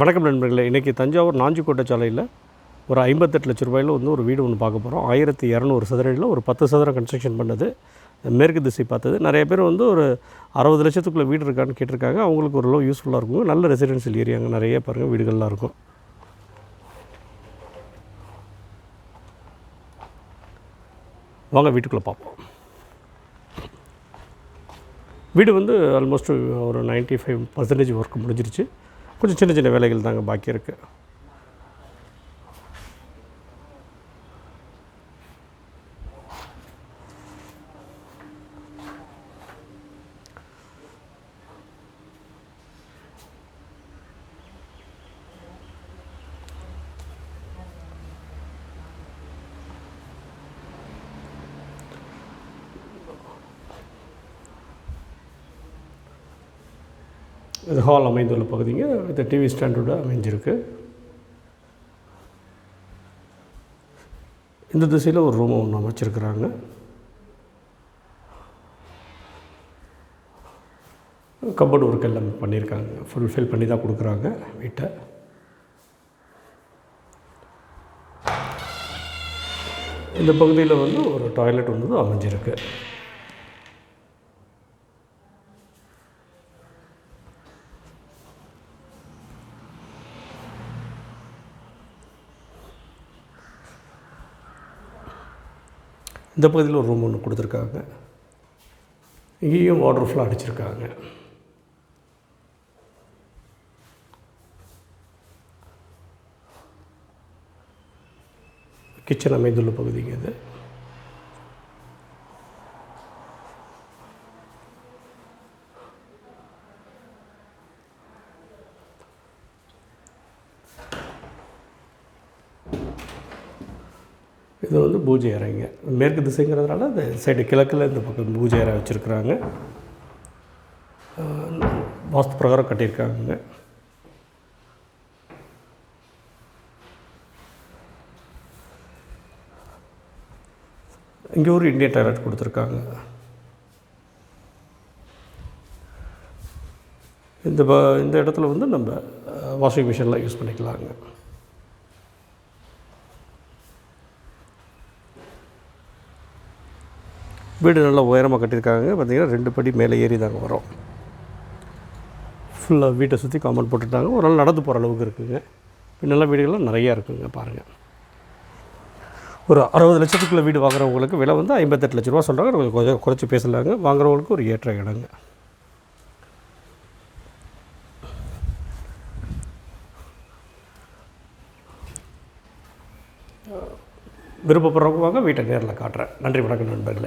வணக்கம் நண்பர்களே இன்றைக்கி தஞ்சாவூர் நாஞ்சிக்கோட்டை சாலையில் ஒரு ஐம்பத்தெட்டு லட்ச ரூபாயில் வந்து ஒரு வீடு ஒன்று பார்க்க போகிறோம் ஆயிரத்தி இரநூறு சதுரடியில் ஒரு பத்து சதுரம் கன்ஸ்ட்ரக்ஷன் பண்ணது மேற்கு திசை பார்த்தது. நிறைய பேர் வந்து ஒரு அறுபது லட்சத்துக்குள்ளே வீடு இருக்கான்னு கேட்டிருக்காங்க. அவங்களுக்கு ஒரு லோ யூஸ்ஃபுல்லாக இருக்கும். நல்ல ரெசிடென்சியல் ஏரியாங்க நிறைய பாருங்கள் வீடுகள்லாம் இருக்கும். வாங்க வீட்டுக்குள்ளே பார்ப்போம். வீடு வந்து ஆல்மோஸ்ட் ஒரு 95% ஃபைவ் பர்சன்டேஜ் ஒர்க் முடிஞ்சிருச்சு. கொஞ்சம் சின்ன சின்ன வேலைகள் தாங்க பாக்கி இருக்குது இது ஹால் அமைந்துள்ள பகுதிங்க. இந்த டிவி ஸ்டாண்டோடு அமைஞ்சிருக்கு. இந்த திசையில் ஒரு ரூம் ஒன்று அமைச்சிருக்கிறாங்க. கபோர்டு ஒர்க் எல்லாம் பண்ணியிருக்காங்க ஃபுல்ஃபில் பண்ணி தான் கொடுக்குறாங்க வீட்டை. இந்த பகுதியில் வந்து ஒரு டாய்லெட் வந்து அமைஞ்சிருக்கு. இந்த பகுதியில் ஒரு ரூம் ஒன்று கொடுத்துருக்காங்க. இங்கேயும் வாட்டர் ஃப்ளோ அடிச்சிருக்காங்க. கிச்சன் அமைந்துள்ள பகுதிங்க இது. இது வந்து பூஜை அறைங்க. மேற்கு திசைங்கிறதுனால இந்த சைடு கிழக்கில் இந்த பக்கம் பூஜை அறை வச்சுருக்குறாங்க. வாஸ்து பிரகாரம் கட்டியிருக்காங்க. இங்கே ஒரு இந்தியன் டாய்லெட் கொடுத்துருக்காங்க. இந்த இந்த இடத்துல வந்து நம்ம வாஷிங் மிஷின்லாம் யூஸ் பண்ணிக்கலாங்க. வீடு நல்லா உயரமாக கட்டியிருக்காங்க. பார்த்தீங்கன்னா ரெண்டு படி மேலே ஏறி தாங்க வரும். ஃபுல்லாக வீட்டை சுற்றி காம்பவுண்ட் போட்டுட்டாங்க. ஒரு நாள் நடந்து போகிற அளவுக்கு இருக்குங்க. பின்னெல்லாம் வீடுகள்லாம் நிறையா இருக்குங்க பாருங்கள் ஒரு அறுபது லட்சத்துக்குள்ளே வீடு வாங்குறவங்களுக்கு விலை வந்து ஐம்பத்தெட்டு லட்ச ரூபா சொல்கிறாங்க கொஞ்சம் கொஞ்சம் குறைச்சி பேசலாங்க வாங்குறவங்களுக்கு ஒரு ஏற்ற இடங்க. விருப்பப்படுறவங்க வாங்க. வீட்டை நேரில் காட்டுறேன். நன்றி வணக்கம் நண்பர்களே.